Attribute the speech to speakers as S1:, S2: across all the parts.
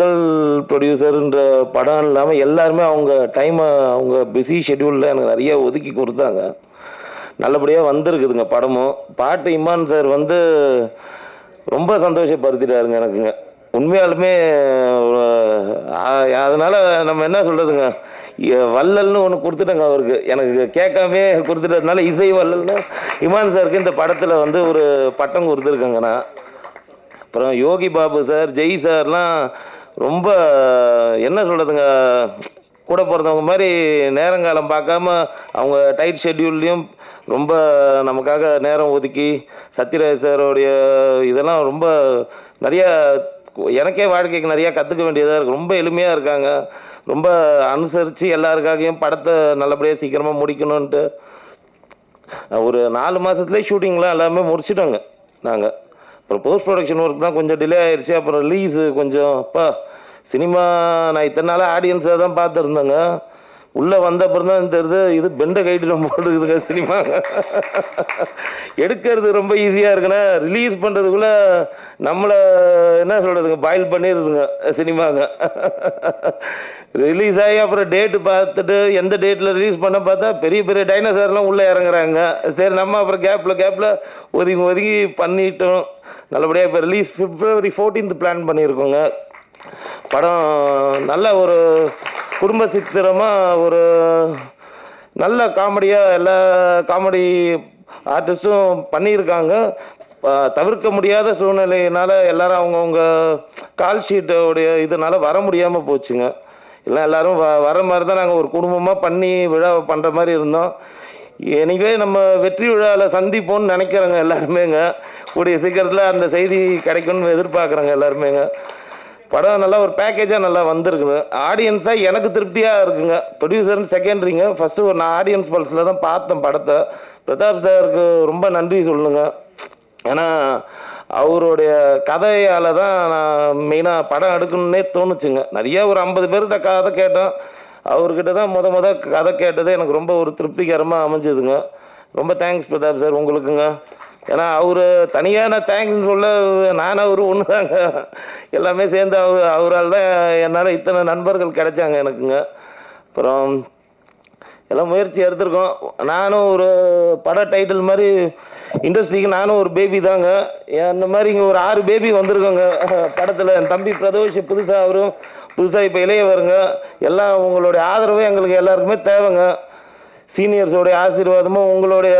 S1: முதல் ப்ரொடியூசருன்ற படம் இல்லாமல் எல்லாருமே அவங்க டைமை அவங்க பிஸி ஷெட்யூலில் எனக்கு நிறைய ஒதுக்கி கொடுத்தாங்க. நல்லபடியாக வந்திருக்குதுங்க படமும். பாட்டு இமான் சார் வந்து ரொம்ப சந்தோஷப்படுத்திட்டாருங்க எனக்குங்க உண்மையாலுமே அதனால் நம்ம என்ன சொல்கிறதுங்க வள்ளல்னு ஒன்று கொடுத்துட்டேங்க அவருக்கு. எனக்கு கேட்காமே கொடுத்துட்டதுனால இசை வள்ளல்னு இமான் சாருக்கு இந்த படத்தில் வந்து ஒரு பட்டம் கொடுத்துருக்கேங்க நான். அப்புறம் யோகி பாபு சார் ஜெய் சார்லாம் ரொம்ப என்ன சொல்கிறதுங்க கூட பிறந்தவங்க மாதிரி நேரங்காலம் பார்க்காம அவங்க டைட் ஷெட்யூல்லையும் ரொம்ப நமக்காக நேரம் ஒதுக்கி சத்யராஜ் சாரோடைய இதெல்லாம் ரொம்ப நிறையா எனக்கே வாழ்க்கைக்கு நிறையா கற்றுக்க வேண்டியதாக இருக்குது ரொம்ப எளிமையாக இருக்காங்க. ரொம்ப அனுசரித்து எல்லாருக்காகவும் படத்தை நல்லபடியாக சீக்கிரமாக முடிக்கணுன்ட்டு ஒரு நாலு மாதத்துலேயே ஷூட்டிங்லாம் எல்லாமே முடிச்சிட்டோங்க நாங்கள் அப்புறம் போஸ்ட் ப்ரொடக்ஷன் ஒர்க் தான் கொஞ்சம் டிலே ஆயிடுச்சு அப்புறம் ரிலீஸு கொஞ்சம் அப்பா சினிமா நான் இத்தனை நாளாக ஆடியன்ஸாக தான் பார்த்துருந்தேங்க. உள்ளே வந்த அப்புறம் தான் தெரியுது இது பெண்டை கைட்டில் போட்டுக்குதுங்க சினிமா எடுக்கிறது ரொம்ப ஈஸியாக இருக்குண்ணா. ரிலீஸ் பண்ணுறதுக்குள்ளே நம்மளை என்ன சொல்கிறதுங்க பாயில் பண்ணிடுதுங்க சினிமாங்க ரிலீஸ் ஆகி அப்புறம் டேட்டு பார்த்துட்டு எந்த டேட்டில் ரிலீஸ் பண்ண பார்த்தா பெரிய பெரிய டைனோசர்லாம் உள்ளே இறங்குறாங்க. சரி நம்ம அப்புறம் கேப்பில் கேப்பில் ஒதுங்கி ஒதுங்கி பண்ணிட்டோம். நல்லபடியாக இப்போ ரிலீஸ் பிப்ரவரி 14th பிளான் பண்ணியிருக்கோங்க. படம் நல்ல ஒரு குடும்ப சித்திரமாக ஒரு நல்ல காமெடியாக எல்லா காமெடி ஆர்டிஸ்ட்டும் பண்ணியிருக்காங்க. தவிர்க்க முடியாத சூழ்நிலையினால எல்லாரும் அவங்கவுங்க கால் ஷீட்டோடைய இதனால வர முடியாமல் போச்சுங்க. எல்லாம் எல்லாரும் வ வர மாதிரி தான் நாங்கள் ஒரு குடும்பமாக பண்ணி விழாவை பண்ணுற மாதிரி இருந்தோம். எனவே நம்ம வெற்றி விழாவில் சந்திப்போம்னு நினைக்கிறோங்க எல்லாருமேங்க. கூடிய சீக்கிரத்தில் அந்த செய்தி கிடைக்கும்னு எதிர்பார்க்குறோங்க எல்லாருமேங்க. படம் நல்லா ஒரு பேக்கேஜாக நல்லா வந்திருக்குது. ஆடியன்ஸாக எனக்கு திருப்தியாக இருக்குங்க. ப்ரொடியூசர்னு செகண்டரிங்க ஃபஸ்ட்டு ஒரு நான் ஆடியன்ஸ் பல்ஸில் தான் பார்த்தேன் படத்தை. பிரதாப் சாருக்கு ரொம்ப நன்றி சொல்லுங்க. ஏன்னா அவருடைய கதையால் தான் நான் மெயினாக படம் எடுக்கணுன்னே தோணுச்சுங்க. நிறைய ஒரு ஐம்பது பேர்கிட்ட கதை கேட்டோம். அவர்கிட்ட தான் முத முத கதை கேட்டது எனக்கு ரொம்ப ஒரு திருப்திகரமாக அமைஞ்சதுங்க. ரொம்ப தேங்க்ஸ் பிரதாப் சார் உங்களுக்குங்க. ஏன்னா அவர் தனியான தேங்க்ஸ் சொல்ல நானும் அவரு ஒன்று தாங்க எல்லாமே சேர்ந்து அவர் அவரால் தான் என்னால் இத்தனை நண்பர்கள் கிடைச்சாங்க எனக்குங்க. அப்புறம் எல்லாம் முயற்சி எடுத்திருக்கோம். நானும் ஒரு பட டைட்டில் மாதிரி இண்டஸ்ட்ரிக்கு நானும் ஒரு பேபி தாங்க. அந்த மாதிரி இங்கே ஒரு ஆறு பேபி வந்திருக்கோங்க. படத்தில் என் தம்பி பிரதோஷ் புதுசாக அவரும் புதுசாக இப்போ இளையவருங்க. எல்லாம் உங்களுடைய ஆதரவு எங்களுக்கு எல்லாருக்குமே தேவைங்க. சீனியர்ஸோடைய ஆசீர்வாதமும் உங்களுடைய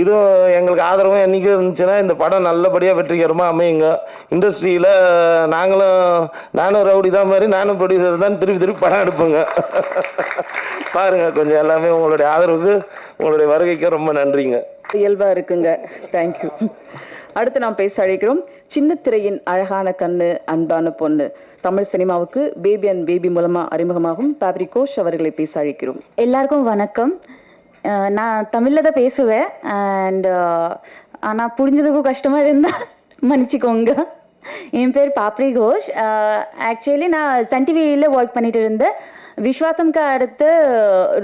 S1: இதுவும் எங்களுக்கு ஆதரவும் என்னைக்கு இருந்துச்சுன்னா இந்த படம் நல்லபடியாக வெற்றிகரமாக அமையுங்க. இண்டஸ்ட்ரியில் நாங்களும் நானும் ரவுடி தான் மாதிரி நானும் ப்ரொடியூசர் தான் திருப்பி திருப்பி படம் எடுப்பேங்க. பாருங்க கொஞ்சம் எல்லாமே உங்களுடைய ஆதரவுக்கு உங்களுடைய வருகைக்கு ரொம்ப நன்றிங்க.
S2: இயல்பா இருக்குங்க. தேங்க்யூ அடுத்து நாம் பேச அழைக்கிறோம். சின்ன திரையின் அழகான கண்ணு அன்பான பொண்ணு. தமிழ் சினிமாவுக்கு பேபி அண்ட் பேபி மூலமா அறிமுகமாகும். பாப்ரி கோஷ் அவர்களை பேச அழைக்கிறோம்.
S3: எல்லாருக்கும் வணக்கம். நான் தமிழில் தான் பேசுவேன் அண்ட் ஆனால் புரிஞ்சதுக்கும் கஷ்டமாக இருந்தால் மன்னிச்சிக்கோங்க. என் பேர் பாப்ரி கோஷ். ஆக்சுவலி நான் சன் டிவியில் ஒர்க் பண்ணிட்டு இருந்தேன். விஸ்வாசம்க்கு அடுத்து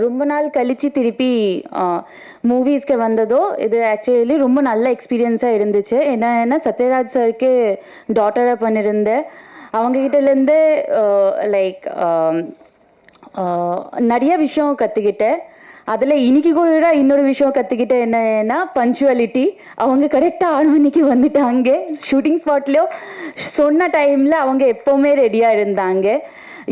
S3: ரொம்ப நாள் கழித்து திருப்பி மூவிஸ்க்கு வந்ததோ இது ஆக்சுவலி ரொம்ப நல்ல எக்ஸ்பீரியன்ஸாக இருந்துச்சு. என்னென்னா சத்யராஜ் சருக்கு டாட்டராக பண்ணியிருந்தேன் அவங்கக்கிட்டேருந்து லைக் நிறைய விஷயம் கற்றுக்கிட்டேன் அதில் இன்னைக்கு கூட இன்னொரு விஷயம் கற்றுக்கிட்ட என்னன்னா பஞ்சுவாலிட்டி அவங்க கரெக்டாக ஆறு மணிக்கு வந்துட்டாங்க. ஷூட்டிங் ஸ்பாட்லேயோ சொன்ன டைமில் அவங்க எப்போவுமே ரெடியாக இருந்தாங்க.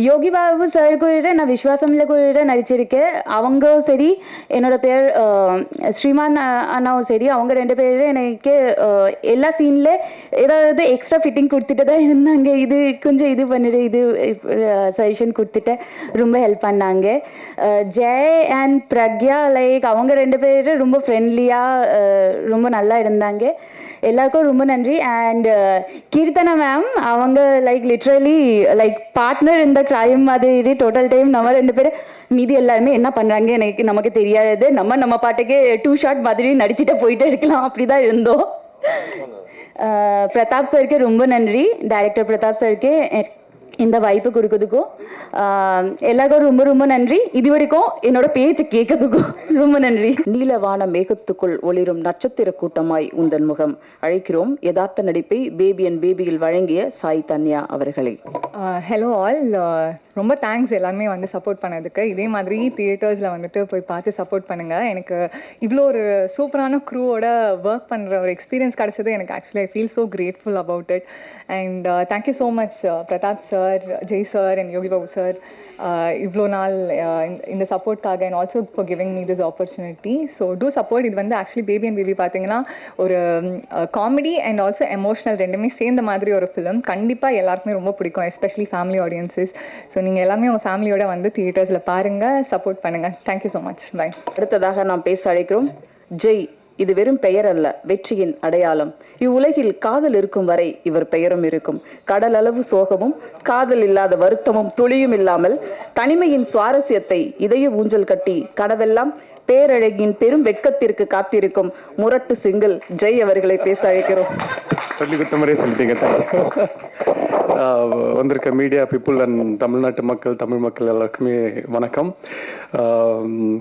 S3: யோகி பாபு சார் கூட நான் விஸ்வாசம்ல கூட நடிச்சிருக்கேன். அவங்களும் சரி என்னோட பேர் ஸ்ரீமான் அண்ணாவும் சரி அவங்க ரெண்டு பேரும் எனக்கு எல்லா சீன்ல ஏதாவது எக்ஸ்ட்ரா ஃபிட்டிங் கொடுத்துட்டு தான் இருந்தாங்க. இது கொஞ்சம் இது பண்ணிடு இது சஜஷன் கொடுத்துட்டு ரொம்ப ஹெல்ப் பண்ணாங்க. ஜெய் அண்ட் பிரக்யா லைக் அவங்க ரெண்டு பேரும் ரொம்ப ஃப்ரெண்ட்லியாக ரொம்ப நல்லா இருந்தாங்க. எல்லாருக்கும் ரொம்ப நன்றி. அண்ட் கீர்த்தனா மேம் அவங்க லைக் லிட்ரலி லைக் பார்ட்னர் இந்த கிரைம் மாதிரி டோட்டல் டைம் நம்ம ரெண்டு பேரும் மீதி எல்லாருமே என்ன பண்றாங்க எனக்கு நமக்கு தெரியாது. நம்ம நம்ம பாட்டுக்கு டூ ஷாட் மாதிரி நடிச்சுட்டு போயிட்டே இருக்கலாம். அப்படிதான் இருந்தோம். அஹ், பிரதாப் சருக்கு ரொம்ப நன்றி. டைரக்டர் பிரதாப் சருக்கு இந்த வாய்ப்பு கொடுக்கறதுக்கும் எல்லாருக்கும் ரொம்ப ரொம்ப நன்றி. இது வரைக்கும் என்னோட பேச்சு கேட்கறதுக்கும் ரொம்ப நன்றி.
S2: நீலவான மேகத்துக்குள் ஒளிரும் நட்சத்திர கூட்டமாய் உந்தன் முகம். அழைக்கிறோம் யதார்த்த நடிப்பை பேபி அண்ட் பேபியில் வழங்கிய சாய் தன்யா அவர்களை.
S4: ஹலோ ஆல் ரொம்ப தேங்க்ஸ் எல்லாருமே வந்து சப்போர்ட் பண்ணதுக்கு. இதே மாதிரி தியேட்டர்ஸில் வந்துட்டு போய் பார்த்து சப்போர்ட் பண்ணுங்கள் எனக்கு இவ்வளோ ஒரு சூப்பரான க்ரூவோட ஒர்க் பண்ணுற ஒரு எக்ஸ்பீரியன்ஸ் கிடச்சது. எனக்கு actually I feel so grateful about it and thank you so much Pratap sir Jai sir and Yogi Babu sir இவ்வளோ நாள் uh, இந்த- இந்த சப்போர்ட்காக and also for giving me this opportunity so to support இது வந்து actually baby and baby பார்த்தீங்கன்னா ஒரு comedy and also emotional ரெண்டுமே சேர்ந்த மாதிரி ஒரு ஃபிலிம் கண்டிப்பாக எல்லாருக்குமே ரொம்ப பிடிக்கும் எஸ்பெஷலி ஃபேமிலி ஆடியன்சஸ் ஸோ நீங்கள் எல்லாமே உங்கள் ஃபேமிலியோட வந்து தியேட்டர்ஸில் பாருங்கள் சப்போர்ட் பண்ணுங்கள் தேங்க்யூ ஸோ மச் பை
S2: அடுத்ததாக நாம் பேச அழைக்கிறோம் ஜெய் இது வெறும் பெயர் அல்ல வெற்றியின் அடையாளம். இவ்வுலகில் காதல் இருக்கும் வரை இவர் பெயரும் இருக்கும். கடல் அளவு சோகமும் காதல் இல்லாத வருத்தமும் துளியும் இல்லாமல் தனிமையின் சுவாரஸ்யத்தை இதய ஊஞ்சல் கட்டி கனவெல்லாம் பேரழகின் பெரும் வெட்கத்திற்கு காத்திருக்கும் முரட்டு சிங்கிள் ஜெய் அவர்களை பேச அழைக்கிறோம்.
S5: ஆஹ் வந்திருக்க மீடியா பீப்புள் அண்ட் தமிழ்நாட்டு மக்கள் தமிழ் மக்கள் எல்லாருக்குமே வணக்கம். ஆஹ்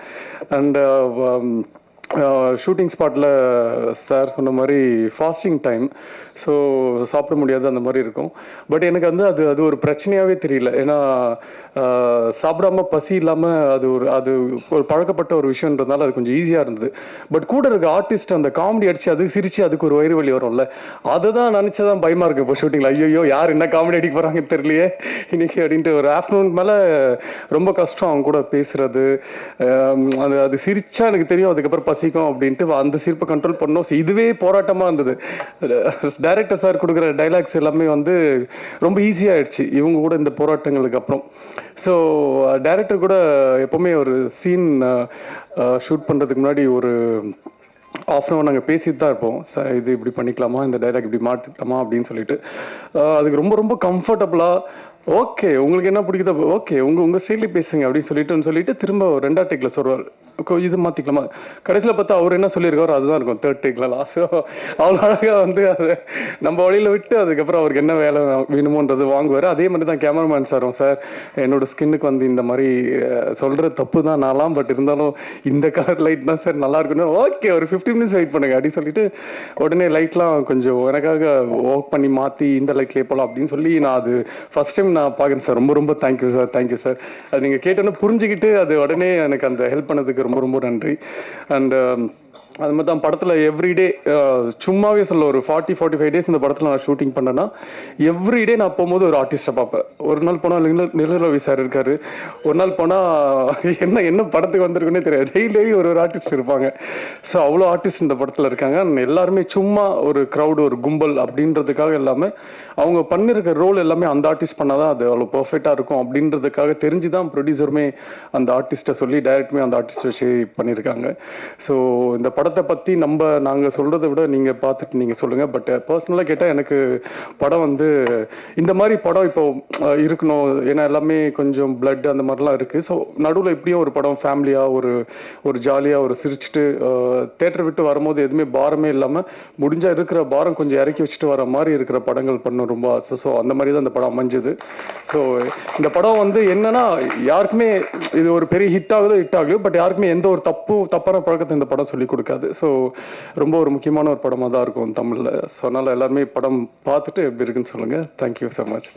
S5: அண்ட் ஷூட்டிங் ஸ்பாட்டில் சார் சொன்ன மாதிரி ஃபாஸ்டிங் டைம் ஸோ சாப்பிட முடியாது அந்த மாதிரி இருக்கும். பட் எனக்கு வந்து அது அது ஒரு பிரச்சனையாகவே தெரியல. ஏன்னா சாப்பிடாம பசி இல்லாமல் அது ஒரு அது ஒரு பழக்கப்பட்ட ஒரு விஷயன்றதுனால அது கொஞ்சம் ஈஸியாக இருந்தது. பட் கூட இருக்க ஆர்டிஸ்ட் அந்த காமெடி அடித்து அது சிரித்து அதுக்கு ஒரு வயிறு வலி வரும்ல. அதை தான் நினச்சதான் பயமாக இருக்கு இப்போ ஷூட்டிங்கில் ஐயோ யார் என்ன காமெடி அடிக்க போகிறாங்கன்னு தெரியலையே. இன்னைக்கு அப்படின்ட்டு ஒரு ஆஃப்டர்நூன் மேலே ரொம்ப கஷ்டம் அவங்க கூட பேசுறது. அது அது சிரிச்சா எனக்கு தெரியும். அதுக்கப்புறம் பசிக்கும் அப்படின்ட்டு அந்த சிரிப்பை கண்ட்ரோல் பண்ணோம். இதுவே போராட்டமா இருந்தது. டைரக்டர் சார் கொடுக்குற டைலாக்ஸ் எல்லாமே வந்து ரொம்ப ஈஸியாகிடுச்சு இவங்க கூட இந்த போராட்டங்களுக்கு அப்புறம். ஸோ டைரக்டர் கூட எப்போவுமே ஒரு சீன் ஷூட் பண்ணுறதுக்கு முன்னாடி ஒரு ஆஃப் அன் அவர் நாங்கள் பேசிட்டு தான் இருப்போம். சார் இது இப்படி பண்ணிக்கலாமா? இந்த டைலாக் இப்படி மாட்டிக்கலாமா அப்படின்னு சொல்லிட்டு. அதுக்கு ரொம்ப ரொம்ப கம்ஃபர்டபுளாக ஓகே உங்களுக்கு என்ன பிடிக்குதோ ஓகே உங்க உங்க ஸ்டைலே பேசுங்க அப்படின்னு சொல்லிட்டு சொல்லிட்டு திரும்ப ஒரு ரெண்டா டேக்ல இது மாத்திக்கலாமா? கடைசியில் பார்த்தா அவர் என்ன சொல்லியிருக்காரோ அதுதான் இருக்கும். தேர்ட் டேக்லாம் ஸோ அவ்வளோ அழகா வந்து அதை நம்ம வழியில விட்டு அதுக்கப்புறம் அவருக்கு என்ன வேலை வேணுமோன்றது வாங்குவார். அதே மாதிரி தான் கேமராமேன் சாரும் சார் என்னோட ஸ்கின்னுக்கு வந்து இந்த மாதிரி சொல்கிற சொல்ற தப்பு தான் நான்லாம் பட் இருந்தாலும் இந்த கலர் லைட் தான் சார் நல்லா இருக்குன்னு ஓகே ஒரு ஃபிஃப்டி மினிட்ஸ் வெயிட் பண்ணுங்க அப்படின்னு சொல்லிட்டு உடனே லைட்லாம் கொஞ்சம் எனக்காக ஒர்க் பண்ணி மாற்றி இந்த லைட்லேயே போகலாம் அப்படின்னு சொல்லி நான் அது ஃபர்ஸ்ட் டைம் நான் பார்க்குறேன் சார். ரொம்ப ரொம்ப தேங்க்யூ சார். Thank you sir. அது நீங்கள் கேட்டோன்னு புரிஞ்சுக்கிட்டு அது உடனே எனக்கு அந்த ஹெல்ப் பண்ணதுக்கு ரொம்ப ரொம்ப நன்றி அண்ட் அது மாதிரி தான் படத்தில் எவ்ரிடே சும்மாவே சொல்ல ஒரு ஃபார்ட்டி ஃபார்ட்டி ஃபைவ் டேஸ் இந்த படத்தில் நான் ஷூட்டிங் பண்ணேன்னா எவ்ரிடே நான் போகும்போது ஒரு ஆர்டிஸ்ட்டை பார்ப்பேன். ஒரு நாள் போனால் நிலரவி சார் இருக்கார். ஒரு நாள் போனால் என்ன என்ன படத்துக்கு வந்திருக்குன்னே தெரியாது. டெய்லி டெய்லி ஒரு ஒரு ஆர்டிஸ்ட் இருப்பாங்க. ஸோ அவ்வளோ ஆர்டிஸ்ட் இந்த படத்தில் இருக்காங்க. எல்லாருமே சும்மா ஒரு க்ரௌடு ஒரு கும்பல் அப்படின்றதுக்காக எல்லாமே அவங்க பண்ணிருக்க ரோல் எல்லாமே அந்த ஆர்டிஸ்ட் பண்ணாதான் அது அவ்வளோ பர்ஃபெக்டாக இருக்கும் அப்படின்றதுக்காக தெரிஞ்சு தான் ப்ரொடியூசருமே அந்த ஆர்டிஸ்ட்டை சொல்லி டைரக்ட்மே அந்த ஆர்டிஸ்ட் வச்சு பண்ணியிருக்காங்க ஸோ இந்த படத்தை பற்றி நம்ம நாங்கள் சொல்கிறத விட நீங்கள் பார்த்துட்டு நீங்கள் சொல்லுங்கள் பட் பர்சனலாக கேட்டால் எனக்கு படம் வந்து இந்த மாதிரி படம் இப்போ இருக்கணும். ஏன்னா எல்லாமே கொஞ்சம் பிளட் அந்த மாதிரிலாம் இருக்குது ஸோ நடுவில் இப்படியும் ஒரு படம் ஃபேமிலியாக ஒரு ஒரு ஜாலியாக ஒரு சிரிச்சுட்டு தேட்டர் விட்டு வரும்போது எதுவுமே பாரமே இல்லாமல் முடிஞ்சால் இருக்கிற பாரம் கொஞ்சம் இறக்கி வச்சுட்டு வர மாதிரி இருக்கிற படங்கள் பண்ண ரொம்ப ஆசை. ஸோ அந்த மாதிரி தான் அந்த படம் அமைஞ்சது. ஸோ இந்த படம் வந்து என்னன்னா யாருக்குமே இது ஒரு பெரிய ஹிட் ஆகுதோ ஹிட் ஆகுது பட் யாருக்குமே எந்த ஒரு தப்பு தப்பான பழக்கத்தை இந்த படம் சொல்லி இருக்காது. ஸோ ரொம்ப ஒரு முக்கியமான ஒரு படமாக தான் இருக்கும் தமிழில். ஸோ அதனால் எல்லாருமே படம் பார்த்துட்டு எப்படி இருக்குன்னு சொல்லுங்கள் தேங்க்யூ ஸோ மச்